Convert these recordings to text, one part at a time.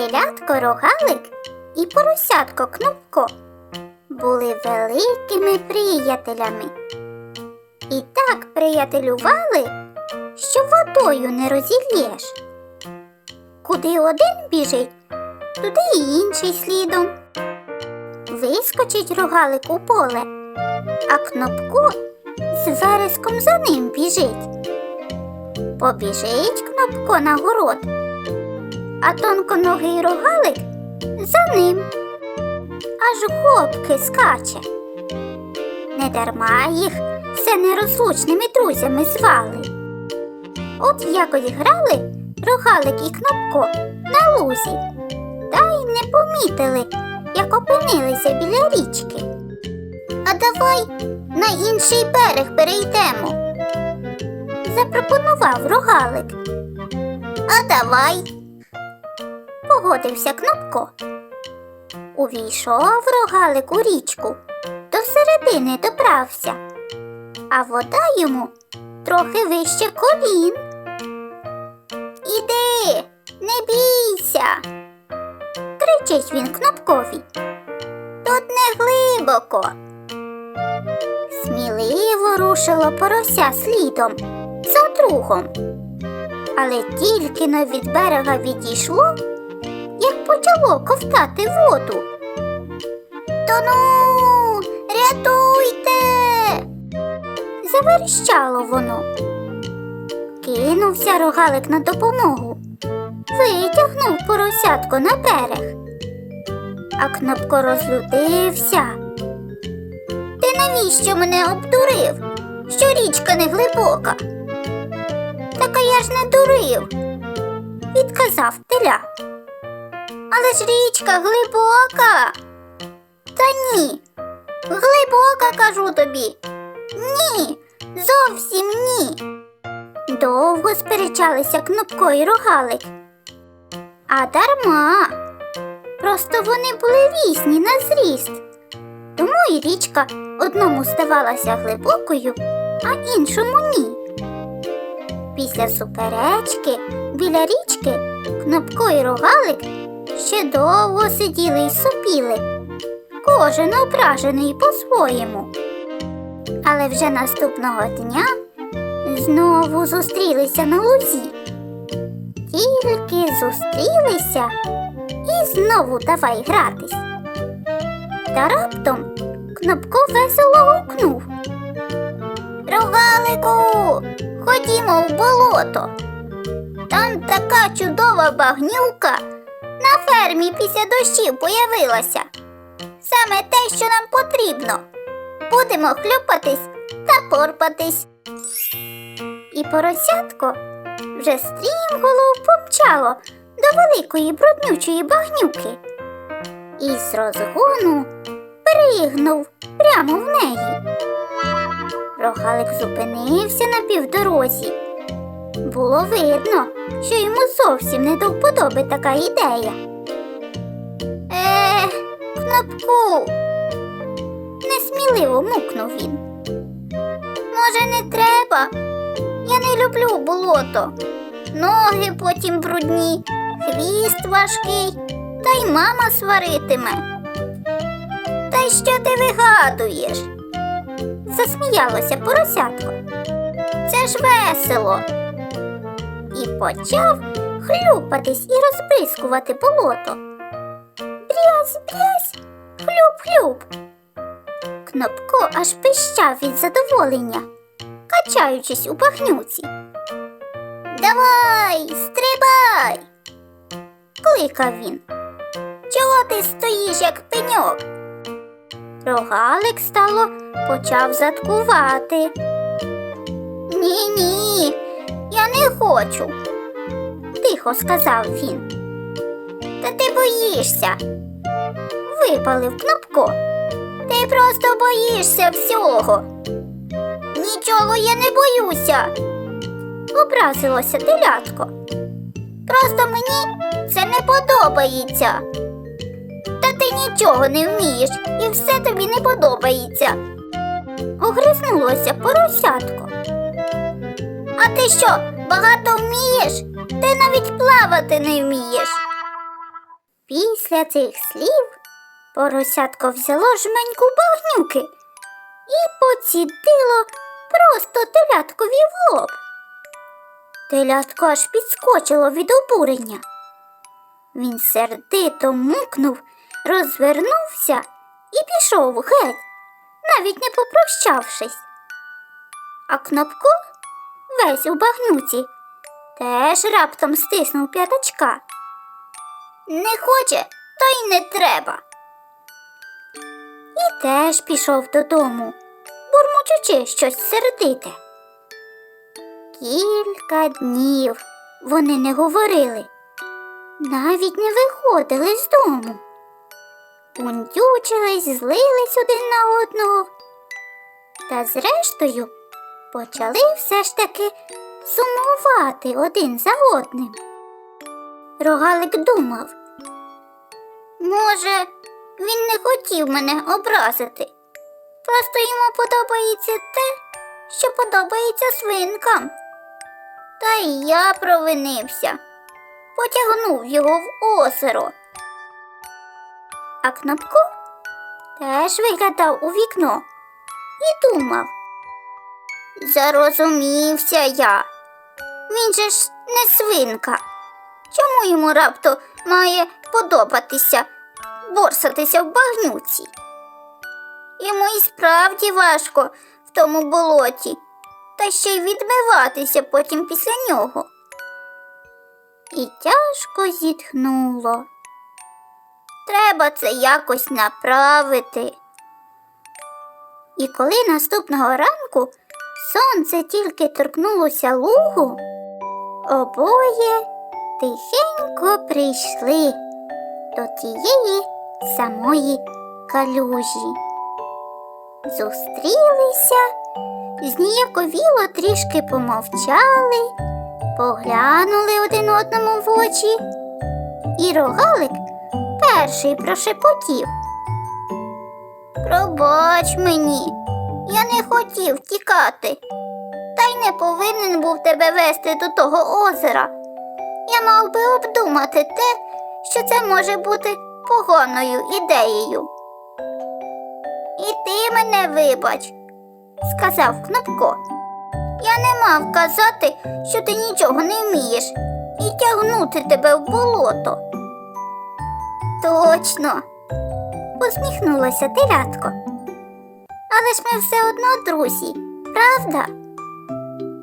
Телятко рогалик і поросятко кнопко були великими приятелями. І так приятелювали, що водою не розілєш. Куди один біжить, туди і інший слідом. Вискочить рогалик у поле, а кнопко з вереском за ним біжить. Побіжить кнопко на город, а тонконогий рогалик за ним. Аж гопки скаче. Недарма їх все нерозлучними друзями звали. От якось грали рогалик і кнопко на лузі, та й не помітили, як опинилися біля річки. А давай на інший берег перейдемо, запропонував рогалик. А давай. Погодився Кнопко. Увійшов рогалик у річку, до середини добрався, а вода йому трохи вище колін. Іди, не бійся, кричить він кнопкові. Тут не глибоко. Сміливо рушило порося слідом за другом. Але тільки но від берега відійшло, почало ковтати воду. Тону, рятуйте. Заверещало воно. Кинувся рогалик на допомогу, витягнув поросятко на берег. А кнопко розлютився. Ти навіщо мене обдурив? Що річка не глибока? Так а я ж не дурив, відказав теля. Але ж річка глибока. Та ні. Глибока, кажу тобі. Ні, зовсім ні. Довго сперечалися кнопко і рогалик. А дарма. Просто вони були різні на зріст. Тому і річка одному здавалася глибокою, а іншому ні. Після суперечки біля річки Кнопко і рогалик ще довго сиділи й сопіли, кожен ображений по-своєму. Але вже наступного дня знову зустрілися на лузі. Тільки зустрілися і знову давай гратись. Та раптом Кнопко весело гукнув. Рогалику, ходімо в болото. Там така чудова багнюка на фермі після дощів появилася. Саме те, що нам потрібно. Будемо хлюпатись та порпатись. І поросятко вже стрімголов помчало до великої бруднючої багнюки і з розгону пригнув прямо в неї. Рогалик зупинився на півдорозі. Було видно, що йому зовсім не до вподоби така ідея. Е, кнопку. Несміливо мукнув він. Може, не треба? Я не люблю болото. Ноги потім брудні, хвіст важкий, та й мама сваритиме. Та й що ти вигадуєш? Засміялося поросятко. Це ж весело. І почав хлюпатись і розбризкувати болото. Брязь, брязь, хлюп-хлюп. Кнопко аж пищав від задоволення, качаючись у багнюці. Давай, стрибай, кликав він. Чого ти стоїш, як пеньок? Рогалик стало почав заткувати. Ні, ні, я не хочу. тихо сказав він. Та ти боїшся. Випалив кнопко. Ти просто боїшся всього. Нічого я не боюся. Образилося телятко. Просто мені це не подобається. Та ти нічого не вмієш і все тобі не подобається. Огризнулося поросятко. А ти що, багато вмієш? Ти навіть плавати не вмієш. Після цих слів поросятко взяло жменьку багнюки і поцідило просто теляткові в лоб. Телятко аж підскочило від обурення. Він сердито мукнув, розвернувся і пішов геть, навіть не попрощавшись. А кнопко, весь у багнюці, теж раптом стиснув п'ятачка. Не хоче, то й не треба. І теж пішов додому, бурмочучи щось сердите. Кілька днів вони не говорили, навіть не виходили з дому. Пундючились, злились один на одного. Та зрештою почали все ж таки сумувати один за одним. Рогалик думав. Може, він не хотів мене образити. Просто йому подобається те, що подобається свинкам. Та й я провинився, потягнув його в озеро. А Кнопко теж виглядав у вікно і думав. Зарозумівся я. Він же ж не свинка. Чому йому раптом має подобатися борсатися в багнюці? Йому і справді важко в тому болоті, та ще й відмиватися потім після нього. І тяжко зітхнуло. Треба це якось направити. І коли наступного ранку сонце тільки торкнулося лугу, обоє тихенько прийшли до тієї самої калюжі. Зустрілися, зніяковіло трішки помовчали, поглянули один одному в очі, і рогалик перший прошепотів. Пробач мені, хотів тікати, та й не повинен був тебе вести до того озера. Я мав би обдумати те, що це може бути поганою ідеєю. І ти мене вибач, сказав Кнопко. Я не мав казати, що ти нічого не вмієш, і тягнути тебе в болото. Точно, посміхнулося телятко. Але ж ми все одно друзі, правда?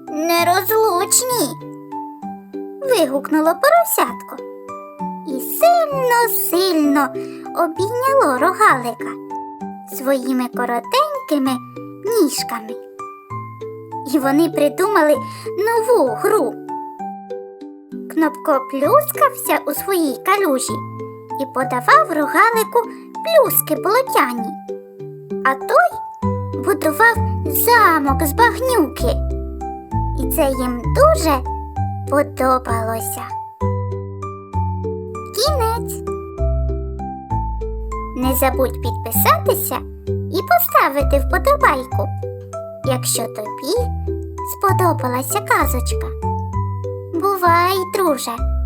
Нерозлучні. вигукнуло поросятко і сильно, сильно обійняло рогалика своїми коротенькими ніжками. І вони придумали нову гру. Кнопко плюскався у своїй калюжі і подавав рогалику плюски болотяні, а той будував замок з багнюки. І це їм дуже подобалося. Кінець. Не забудь підписатися і поставити вподобайку, якщо тобі сподобалася казочка. Бувай, друже!